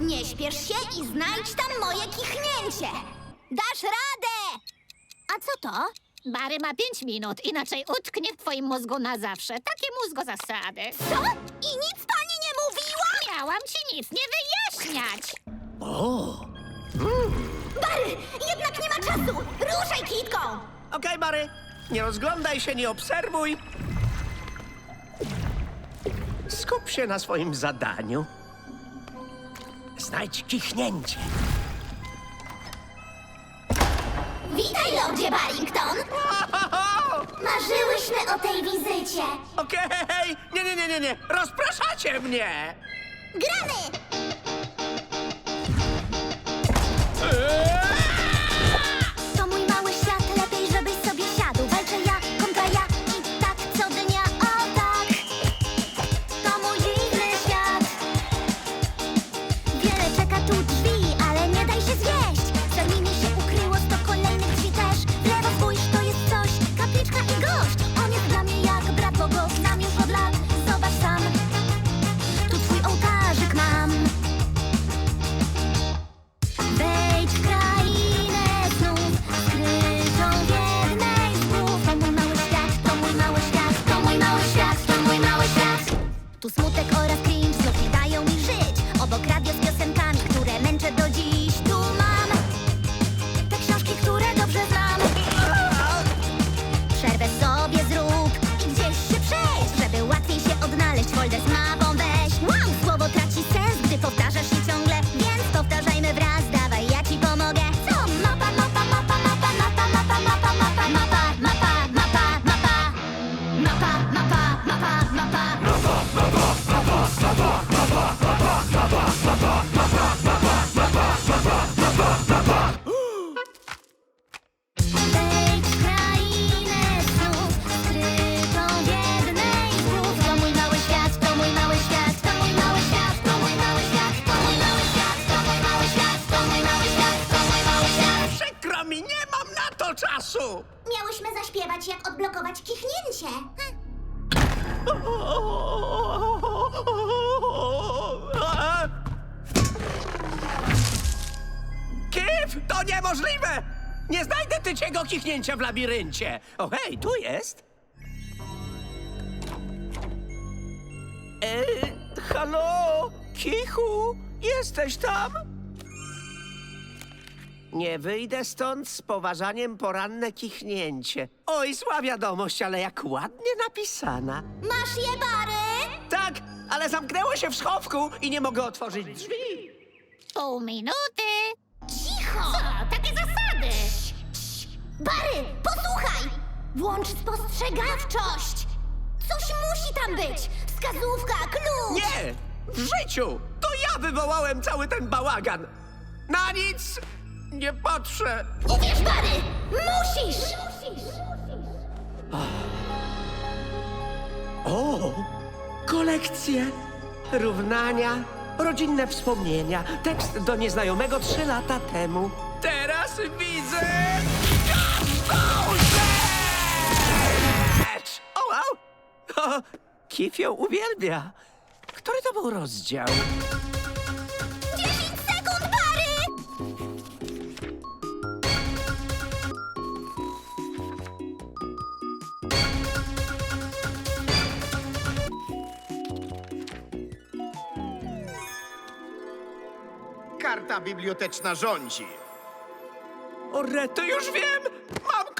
Nie śpiesz się i znajdź tam moje kichnięcie! Dasz radę! A co to? Bary ma pięć minut, inaczej utknie w twoim mózgu na zawsze. Takie mózgo zasady. Co? I nic pani nie mówiła? Miałam ci nic nie wyjaśniać. Bary, jednak nie ma czasu! Ruszaj kitką! Okej, Bary, nie rozglądaj się, nie obserwuj. Skup się na swoim zadaniu. Znajdź kichnięcie. Witaj, Lordzie Barrington! Marzyłyśmy o tej wizycie. Okej, nie, nie, nie, nie, nie, rozpraszacie mnie. Gramy! To czasu. Miałyśmy zaśpiewać, jak odblokować kichnięcie. Kif, to niemożliwe! Nie znajdę tyciego kichnięcia w labiryncie. O hej, tu jest. E, halo, Kichu, jesteś tam? Nie wyjdę stąd z poważaniem poranne kichnięcie. Oj, zła wiadomość, ale jak ładnie napisana. Masz je, Bary? Tak, ale zamknęło się w schowku i nie mogę otworzyć drzwi. Pół minuty. Cicho! Co? Takie zasady. Bary, posłuchaj! Włącz spostrzegawczość! Coś musi tam być! Wskazówka, klucz! Nie! W życiu! To ja wywołałem cały ten bałagan! Na nic nie patrzę! Uwierz, Bary! Musisz! O! Kolekcje! Równania, rodzinne wspomnienia, tekst do nieznajomego trzy lata temu. Teraz widzę jasną rzecz! O, wow! Kif ją uwielbia. Który to był rozdział? Karta biblioteczna rządzi. O, już wiem! Mam